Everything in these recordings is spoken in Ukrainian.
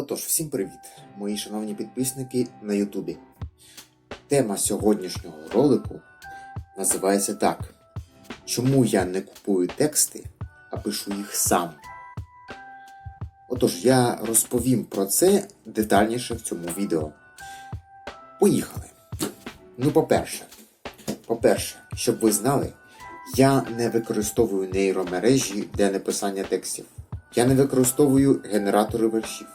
Отож, всім привіт, мої шановні підписники на Ютубі. Тема сьогоднішнього ролику називається так: Чому я не купую тексти, а пишу їх сам? Отож, я розповім про це детальніше в цьому відео. Поїхали. Ну, по-перше, по-перше, щоб ви знали, я не використовую нейромережі для написання текстів. Я не використовую генератори вершів.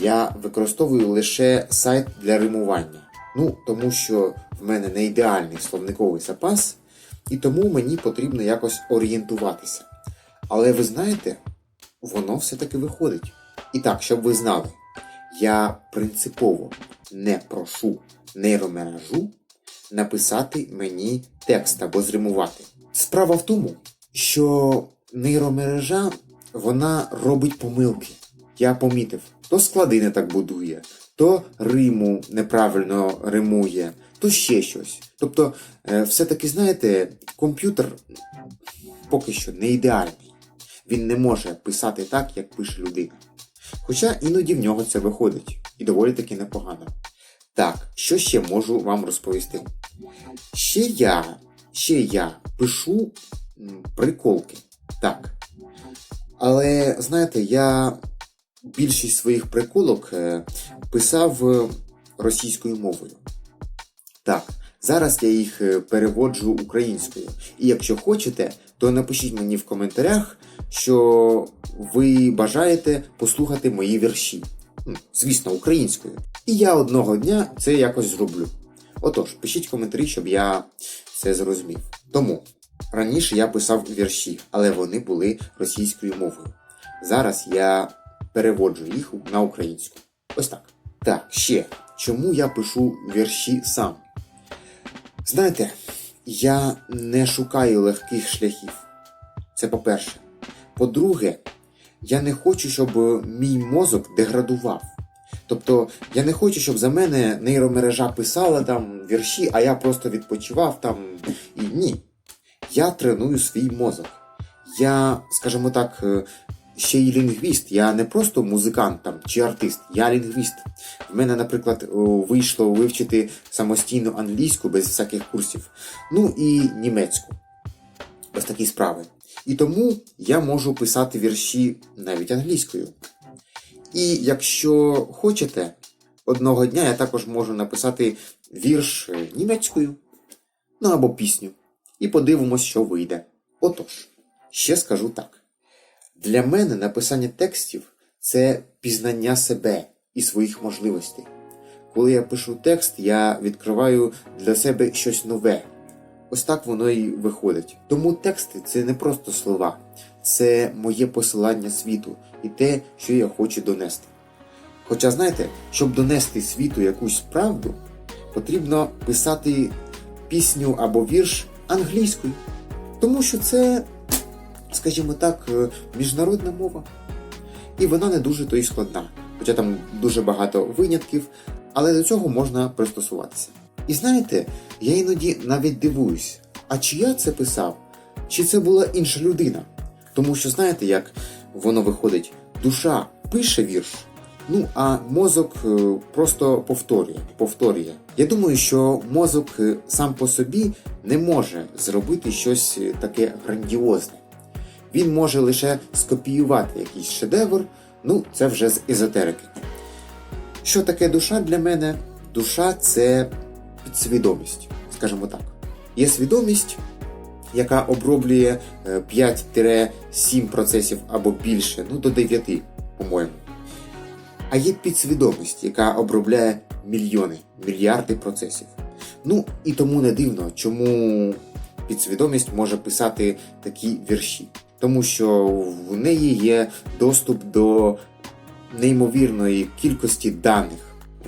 Я використовую лише сайт для римування. Ну, тому що в мене не ідеальний словниковий запас, і тому мені потрібно якось орієнтуватися. Але ви знаєте, воно все-таки виходить. І так, щоб ви знали, я принципово не прошу нейромережу написати мені текст або зримувати. Справа в тому, що нейромережа вона робить помилки. Я помітив, то склади не так будує, то риму неправильно римує, то ще щось. Тобто, е, все-таки, знаєте, комп'ютер поки що не ідеальний. Він не може писати так, як пише людина. Хоча іноді в нього це виходить, і доволі таки непогано. Так, що ще можу вам розповісти? Ще я, ще я пишу приколки. Так. Але знаєте, я більшість своїх приколок е, писав е, російською мовою. Так, зараз я їх е, переводжу українською. І якщо хочете, то напишіть мені в коментарях, що ви бажаєте послухати мої вірші. Звісно, українською. І я одного дня це якось зроблю. Отож, пишіть коментарі, щоб я це зрозумів. Тому раніше я писав вірші, але вони були російською мовою. Зараз я переводжу їх на українську. Ось так. Так, ще. Чому я пишу вірші сам? Знаєте, я не шукаю легких шляхів. Це по-перше. По-друге, я не хочу, щоб мій мозок деградував. Тобто, я не хочу, щоб за мене нейромережа писала там вірші, а я просто відпочивав там. І ні. Я треную свій мозок. Я, скажімо так, е, ще й лінгвіст. Я не просто музикант там чи артист, я лінгвіст. В мене, наприклад, вийшло вивчити самостійно англійську без всяких курсів, ну і німецьку. Ось такі справи. І тому я можу писати вірші навіть англійською. І якщо хочете, одного дня я також можу написати вірш е, німецькою, ну або пісню. І подивимось, що вийде. Отож, ще скажу так: для мене написання текстів це пізнання себе і своїх можливостей. Коли я пишу текст, я відкриваю для себе щось нове. Ось так воно і виходить. Тому тексти це не просто слова, це моє посилання світу і те, що я хочу донести. Хоча, знаєте, щоб донести світу якусь правду, потрібно писати пісню або вірш англійською. Тому що це, скажімо так, е, міжнародна мова. І вона не дуже то й складна. Хоча там дуже багато винятків, але до цього можна пристосуватися. І знаєте, я іноді навіть дивуюсь, а чи я це писав, чи це була інша людина? Тому що знаєте, як воно виходить, душа пише вірш, ну а мозок е, просто повторює, повторює. Я думаю, що мозок е, сам по собі не може зробити щось таке грандіозне. Він може лише скопіювати якийсь шедевр, ну це вже з езотерики. Що таке душа для мене? Душа це підсвідомість, скажімо так. Є свідомість, яка оброблює е, 5-7 процесів або більше, ну до 9, по-моєму. А є підсвідомість, яка обробляє мільйони, мільярди процесів. Ну і тому не дивно, чому підсвідомість може писати такі вірші. Тому що в неї є доступ до неймовірної кількості даних.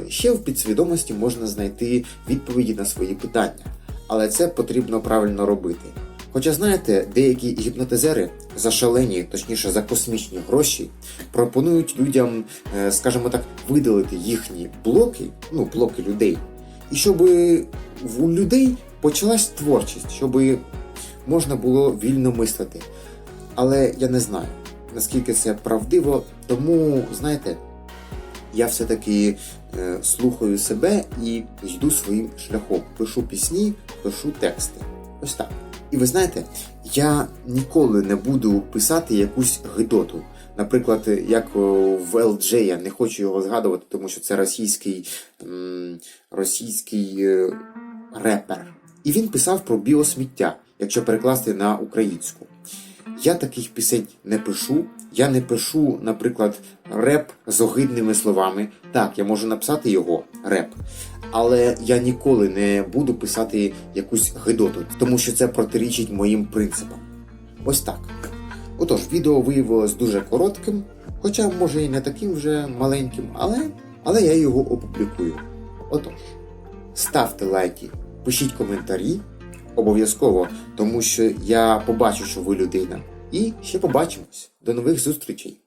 Ще в підсвідомості можна знайти відповіді на свої питання, але це потрібно правильно робити. Хоча, знаєте, деякі гіпнотизери за шалені, точніше за космічні гроші, пропонують людям, е, скажімо так, видалити їхні блоки, ну, блоки людей, і щоб у людей почалась творчість, щоб можна було вільно мислити. Але я не знаю. наскільки це правдиво. Тому, знаєте, я все-таки е, слухаю себе і йду своїм шляхом. Пишу пісні, пишу тексти. Ось так. І ви знаєте, я ніколи не буду писати якусь гидоту. Наприклад, як в LJ, я не хочу його згадувати, тому що це російський, російський е, репер. І він писав про біосміття, якщо перекласти на українську. Я таких пісень не пишу. Я не пишу, наприклад, реп з огидними словами. Так, я можу написати його реп, але я ніколи не буду писати якусь гидоту, тому що це протирічить моїм принципам. Ось так. Отож, відео виявилось дуже коротким, хоча може і не таким вже маленьким, але, але я його опублікую. Отож, ставте лайки, пишіть коментарі, обов'язково, тому що я побачу, що ви людина. І ще побачимось. До нових зустрічей!